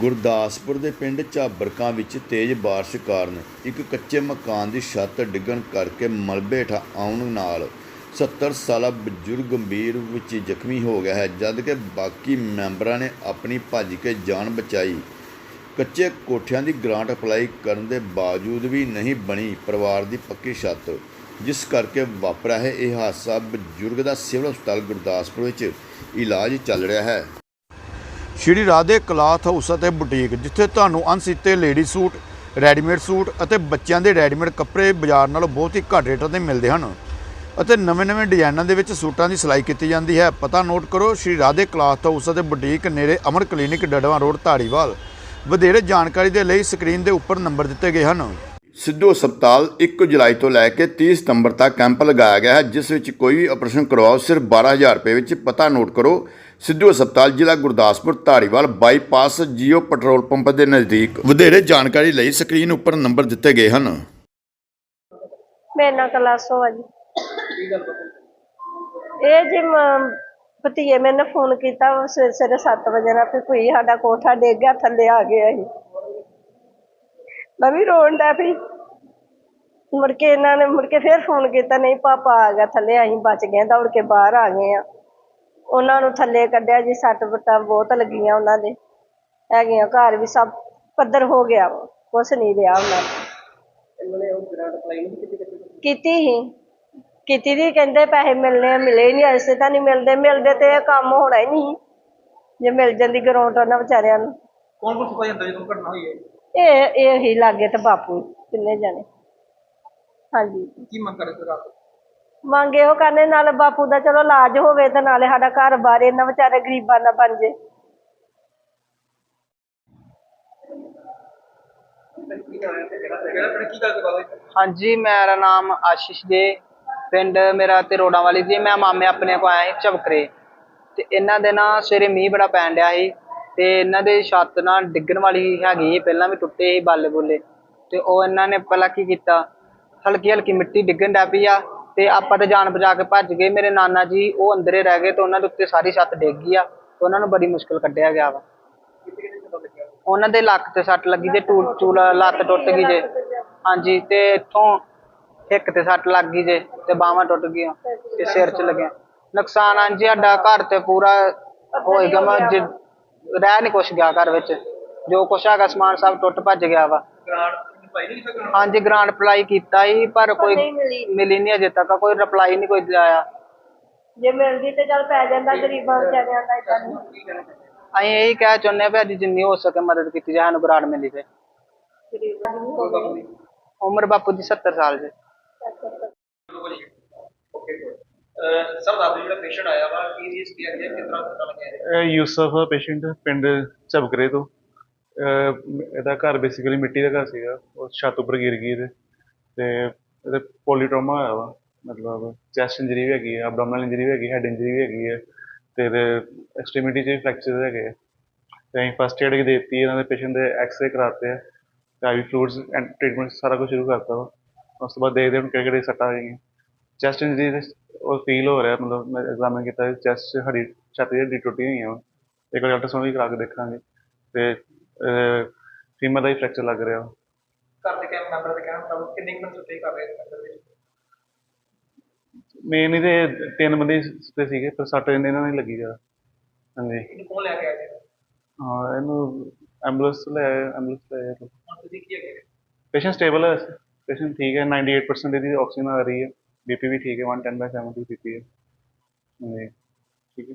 ਗੁਰਦਾਸਪੁਰ ਦੇ ਪਿੰਡ ਝਾਬਰਕਾਂ ਵਿੱਚ ਤੇਜ਼ ਬਾਰਿਸ਼ ਕਾਰਨ ਇੱਕ ਕੱਚੇ ਮਕਾਨ ਦੀ ਛੱਤ ਡਿੱਗਣ ਕਰਕੇ ਮਲਬੇ ਹੇਠਾਂ ਆਉਣ ਨਾਲ 70 ਸਾਲਾ ਬਜ਼ੁਰਗ ਗੰਭੀਰ ਵਿੱਚ ਜ਼ਖਮੀ ਹੋ ਗਿਆ ਹੈ, ਜਦਕਿ ਬਾਕੀ ਮੈਂਬਰਾਂ ਨੇ ਆਪਣੀ ਭੱਜ ਕੇ ਜਾਨ ਬਚਾਈ। ਕੱਚੇ ਕੋਠਿਆਂ ਦੀ ਗ੍ਰਾਂਟ ਅਪਲਾਈ ਕਰਨ ਦੇ ਬਾਵਜੂਦ ਵੀ ਨਹੀਂ ਬਣੀ ਪਰਿਵਾਰ ਦੀ ਪੱਕੀ ਛੱਤ, ਜਿਸ ਕਰਕੇ ਵਾਪਰਿਆ ਹੈ ਇਹ ਹਾਦਸਾ। ਬਜ਼ੁਰਗ ਦਾ ਸਿਵਲ ਹਸਪਤਾਲ ਗੁਰਦਾਸਪੁਰ ਵਿੱਚ ਇਲਾਜ ਚੱਲ ਰਿਹਾ ਹੈ। ਸ਼੍ਰੀ ਰਾਧੇ ਕਲਾਥ ਹਾਊਸ ਅਤੇ ਬੁਟੀਕ, ਜਿੱਥੇ ਤੁਹਾਨੂੰ ਅਣਸੀਤੇ ਲੇਡੀ ਸੂਟ, ਰੈਡੀਮੇਡ ਸੂਟ ਅਤੇ ਬੱਚਿਆਂ ਦੇ ਰੈਡੀਮੇਡ ਕੱਪੜੇ ਬਾਜ਼ਾਰ ਨਾਲੋਂ ਬਹੁਤ ਹੀ ਘੱਟ ਰੇਟਾਂ ਤੇ ਮਿਲਦੇ ਹਨ ਅਤੇ ਨਵੇਂ-ਨਵੇਂ ਡਿਜ਼ਾਈਨਾਂ ਦੇ ਵਿੱਚ ਸੂਟਾਂ ਦੀ ਸਿਲਾਈ ਕੀਤੀ ਜਾਂਦੀ ਹੈ। ਪਤਾ ਨੋਟ ਕਰੋ, ਸ਼੍ਰੀ ਰਾਧੇ ਕਲਾਥ ਹਾਊਸ ਅਤੇ ਬੁਟੀਕ ਨੇੜੇ ਅਮਰ ਕਲੀਨਿਕ ਡੜਵਾ ਰੋਡ, ਧਾਰੀਵਾਲ। ਵਧੇਰੇ ਜਾਣਕਾਰੀ ਦੇ ਲਈ ਸਕਰੀਨ ਦੇ ਉੱਪਰ ਨੰਬਰ ਦਿੱਤੇ ਗਏ ਹਨ। ਸਿੱਧੂ ਹਸਪਤਾਲ 1 ਜੁਲਾਈ ਤੋਂ ਲੈ ਕੇ 30 ਸਤੰਬਰ ਤੱਕ ਕੈਂਪ ਲਗਾਇਆ ਗਿਆ ਹੈ, ਜਿਸ ਵਿੱਚ ਕੋਈ ਵੀ ਆਪਰੇਸ਼ਨ ਕਰਵਾਓ, ਸਿਰਫ 12000 ਰੁਪਏ ਵਿੱਚ। ਪਤਾ ਨੋਟ ਕਰੋ ਸਿੱਧੂ ਹਸਪਤਾਲ ਜ਼ਿਲ੍ਹਾ Gurdaspur Dhariwal bypass Jio petrol pump ਦੇ ਨਜ਼ਦੀਕ ਵਧੇਰੇ ਜਾਣਕਾਰੀ ਲਈ ਸਕਰੀਨ ਉੱਪਰ ਨੰਬਰ ਦਿੱਤੇ ਗਏ ਹਨ। ਮੇਰੇ ਨਾਲ ਕਲਾਸੋ ਆ ਜੀ। ਇਹ ਜੀ ਮ- ਭਤੀਏ ਮੈਨੇ ਫੋਨ ਕੀਤਾ ਉਹ ਸਵੇਰੇ ਸਵੇਰੇ 7 ਵਜੇ ਨਾਲ ਵੀ ਕੋਈ ਸਾਡਾ ਕੋਠਾ ਡਿੱਗ ਗਿਆ, ਥੱਲੇ ਆ ਗਏ ਅਸੀਂ। ਮੈਂ ਵੀ ਰੋਣ ਡੈ ਪਈ। ਮੁੜ ਕੇ ਇਹਨਾਂ ਨੇ ਮੁੜ ਕੇ ਫੇਰ ਫੋਨ ਕੀਤਾ, ਨਹੀਂ ਪਾਪਾ ਆ ਗਿਆ, ਥੱਲੇ ਅਸੀਂ ਬਚ ਗਏ ਦੌੜ ਕੇ ਬਾਹਰ ਆ ਗਏ ਆ ਉਹਨਾਂ ਨੂੰ ਥੱਲੇ ਕੱਢਿਆ ਜੀ ਸੱਟ ਫੱਟਾਂ ਬਹੁਤ ਲੱਗੀਆਂ ਉਹਨਾਂ ਦੇ। ਹੈਗੀਆਂ ਘਰ ਵੀ ਸਭ ਪੱਧਰ ਹੋ ਗਿਆ ਵਾ, ਕੁਛ ਨਹੀਂ ਰਿਹਾ ਉਹਨਾਂ ਦਾ। ਕੀਤੀ ਹੀ। ਕੀਤੀ ਦੀ ਕਹਿੰਦੇ ਪੈਸੇ ਮਿਲਨੇ ਆ ਮਿਲੇ ਹੀ ਨਹੀਂ ਐਸੇ ਤਾਂ ਨਹੀਂ ਮਿਲਦੇ ਮਿਲਦੇ ਤੇ ਇਹ ਕੰਮ ਹੋਣਾ ਹੀ ਨਹੀਂ। ਜੇ ਮਿਲ ਜਾਂਦੀ ਗਰਾਊਂਡ ਉਹਨਾਂ ਵਿਚਾਰਿਆਂ ਨੂੰ। ਕੌਣ ਕੌਣ ਸੁਪਾ ਜਾਂਦਾ ਜਦੋਂ ਘਟਨਾ ਹੋਈ ਹੈ? ਇਹ ਇਹ ਹੀ ਲਾਗੇ ਤੇ ਬਾਪੂ ਤਿੰਨੇ ਜਾਣੇ। ਹਾਂਜੀ। ਕੀ ਮੰਗ ਕਰਦੇ ਸਰ ਆਪ? ਮੰਗ ਇਹੋ ਕਰਨੇ ਨਾਲ ਬਾਪੂ ਦਾ ਚਲੋ ਇਲਾਜ ਹੋਵੇ ਤੇ ਨਾਲੇ ਸਾਡਾ ਘਰ ਬਾਰ ਇਹਨਾਂ ਵਿਚਾਰੇ ਗਰੀਬਾਂ ਦਾ ਬਣ ਜੇ। ਹਾਂਜੀ ਮੇਰਾ ਨਾਮ ਆਸ਼ੀਸ਼ ਦੇ ਪਿੰਡ ਮੇਰਾ ਤੇ ਰੋੜਾਂ ਵਾਲੀ ਸੀ। ਮੈਂ ਮਾਮੇ ਆਪਣੇ ਕੋ ਆਇਆ ਸੀ ਝਬਕਰੇ। ਤੇ ਇਹਨਾਂ ਦੇ ਨਾ ਸਵੇਰੇ ਮੀਂਹ ਬੜਾ ਪੈਣ ਡਿਆ ਸੀ ਤੇ ਇਹਨਾਂ ਦੇ ਛੱਤ ਨਾ ਡਿੱਗਣ ਵਾਲੀ ਹੈਗੀ ਸੀ, ਪਹਿਲਾਂ ਵੀ ਟੁੱਟੇ ਸੀ ਬਾਲੇ ਬੁੱਲੇ। ਤੇ ਉਹ ਇਹਨਾਂ ਨੇ ਪਹਿਲਾਂ ਕੀ ਕੀਤਾ? ਹਲਕੀ ਹਲਕੀ ਮਿੱਟੀ ਡਿੱਗਣ ਡੈ ਪਈ ਆ। ਤੇ ਆਪਾਂ ਤੇ ਜਾਨ ਬਚਾ ਕੇ ਭੱਜ ਗਏ। ਮੇਰੇ ਨਾਨਾ ਜੀ, ਉਹ ਅੰਦਰੇ ਰਹਿ ਗਏ ਤੇ ਉਹਨਾਂ ਦੇ ਉੱਤੇ ਸਾਰੀ ਛੱਤ ਡਿੱਗ ਗਈ ਆ ਤੇ ਉਹਨਾਂ ਨੂੰ ਬੜੀ ਮੁਸ਼ਕਲ ਕੱਢਿਆ ਗਿਆ ਵਾ। ਉਹਨਾਂ ਦੇ ਲੱਕ ਤੇ ਸੱਟ ਲੱਗੀ ਜੇ ਟੂਲ ਟੂਲ ਲੱਤ ਟੁੱਟ ਗਈ ਜੇ। ਹਾਂਜੀ, ਤੇ ਇੱਥੋਂ ਹਿੱਕ ਤੇ ਸੱਟ ਲੱਗ ਗਈ ਜੇ ਤੇ ਬਾਹਾਂ ਟੁੱਟ ਗਈਆਂ ਤੇ ਸਿਰ 'ਚ ਲੱਗਿਆ। ਨੁਕਸਾਨ ਹਾਂਜੀ, ਸਾਡਾ ਘਰ ਤੇ ਪੂਰਾ ਹੋਏਗਾ ਮੈਂ ਰਹਿ ਨਹੀਂ ਕੁਛ ਗਿਆ ਘਰ ਵਿੱਚ। ਜੋ ਕੁਛ ਹੈਗਾ, ਸਮਾਨ ਸਭ ਟੁੱਟ ਭੱਜ ਗਿਆ ਵਾ। ਹਾਂਜੀ ਗ੍ਰਾਂਟ ਅਪਲਾਈ ਕੀਤਾ ਹੀ ਪਰ ਕੋਈ ਨਹੀਂ ਮਿਲੀ। ਮਿਲੀ ਨਹੀਂ ਅਜੇ ਤੱਕ ਕੋਈ ਰਿਪਲਾਈ ਨਹੀਂ ਕੋਈ ਆਇਆ। ਜੇ ਮਿਲਦੀ ਤੇ ਚੱਲ ਪੈ ਜਾਂਦਾ ਗਰੀਬਾਂ ਵਿਚਾਰਿਆਂ ਦਾ ਏਦਾਂ ਨਹੀਂ ਅਸੀਂ ਇਹੀ ਕਹਿ ਚਾਹੁੰਦੇ ਹਾਂ ਵੀ ਅੱਜ ਜਿੰਨੀ ਹੋ ਸਕੇ ਮਦਦ ਕੀਤੀ ਜਾਏ ਸਾਨੂੰ ਗ੍ਰਾਂਟ ਮਿਲੀ ਤੇ ਗਰੀਬਾਂ ਦੀ ਉਮਰ ਬਾਪੂ ਦੀ 70 ਸਾਲ ਜੇ। ਸਰ ਦੱਸ ਦਿਓ ਜਿਹੜਾ ਪੇਸ਼ੈਂਟ ਆਇਆ ਵਾ ਕੀ ਰੀਸ ਕੀ ਹੈ ਕਿਸ ਤਰ੍ਹਾਂ ਪਤਾ ਲੱਗਿਆ? ਇਹ ਯੂਸਫ ਪੇਸ਼ੈਂਟ ਪਿੰਡ ਝਬਕਰੇ ਤੋਂ। ਇਹਦਾ ਘਰ ਬੇਸਿਕਲੀ ਮਿੱਟੀ ਦਾ ਘਰ ਸੀਗਾ, ਉਹ ਛੱਤ ਉੱਪਰ ਗਿਰ ਗਈ ਇਹਦੇ, ਤੇ ਇਹਦੇ ਪੋਲੀਟ੍ਰੋਮਾ ਹੋਇਆ ਵਾ, ਮਤਲਬ ਚੈਸਟ ਇੰਜਰੀ ਵੀ ਹੈਗੀ ਹੈ ਅਬਡੋਮਨਲ ਇੰਜਰੀ ਵੀ ਹੈਗੀ ਹੈਡ ਇੰਜਰੀ ਵੀ ਹੈਗੀ ਹੈ ਤੇ ਇਹਦੇ ਐਕਸਟ੍ਰੀਮਿਟੀ 'ਚ ਵੀ ਫ੍ਰੈਕਚਰ ਹੈਗੇ ਆ। ਤੇ ਅਸੀਂ ਫਸਟ ਏਡ ਦੇ ਦਿੱਤੀ, ਇਹਨਾਂ ਦੇ ਪੇਸ਼ੈਂਟ ਦੇ ਐਕਸਰੇ ਕਰਾਤੇ ਆ, ਤੇ ਆਈ ਫਲੂਇਡਸ ਐਂਡ ਟ੍ਰੀਟਮੈਂਟ ਸਾਰਾ ਕੁਝ ਸ਼ੁਰੂ ਕਰਤਾ ਵਾ। ਉਸ ਤੋਂ ਬਾਅਦ ਦੇਖਦੇ ਹਾਂ ਹੁਣ ਕਿਹੜੇ ਕਿਹੜੇ ਸੱਟਾਂ ਹੈਗੀਆਂ ਚੈਸਟ ਇੰਜਰੀ ਉਹ ਫੀਲ ਹੋ ਰਿਹਾ, ਮਤਲਬ ਮੈਂ ਐਗਜ਼ਾਮਿਨ ਕੀਤਾ ਚੈਸਟ ਹਰੀ, ਛਾਤੀ ਦੀ ਹੱਡੀ ਟੁੱਟੀ ਹੋਈ ਆ ਇੱਕ ਵਾਰ ਅਲਟਰਾਸਾਊਂਡ ਵੀ ਕਰਾ ਕੇ ਦੇਖਾਂਗੇ। ਤੇ ਫੀਮਰ ਦਾ ਹੀ ਫ੍ਰੈਕਚਰ ਲੱਗ ਰਿਹਾ। ਘਰ ਦੇ ਕਹਿਣ ਮੈਂਬਰ ਦੇ ਕਹਿਣ ਮੁਤਾਬਕ ਕਿੰਨੇ ਕੁ ਬੰਦੇ ਸਟੇ ਕਰ ਰਹੇ ਇਸ ਅੰਦਰ ਵਿੱਚ? ਮੇਨ ਇਹਦੇ ਤਿੰਨ ਬੰਦੇ ਤੇ ਸੀਗੇ ਪਰ ਸੱਟ ਇਹਨਾਂ ਹੀ ਲੱਗੀ ਜ਼ਿਆਦਾ। ਹਾਂਜੀ। ਇਹਨੂੰ ਕੌਣ ਲੈ ਕੇ ਆਇਆ ਜੀ ਹਾਂ ਇਹਨੂੰ ਐਂਬੂਲੈਂਸ ਲੈ ਐਂਬੂਲੈਂਸ ਲੈ ਆਏ ਹੁਣ ਤੁਸੀਂ ਕੀ ਹੈਗੇ ਪੇਸ਼ੈਂਟ ਸਟੇਬਲ ਹੈ ਪੇਸ਼ੈਂਟ ਠੀਕ ਹੈ 98% ਇਹਦੀ ਆਕਸੀਜਨ ਆ ਰਹੀ ਹੈ। ਬੀਪੀ ਵੀ ਠੀਕ ਹੈ 110 ਬਾਈ 70 ਬੀਪੀ ਹੈ। ਹਾਂਜੀ। ਠੀਕ ਹੈ।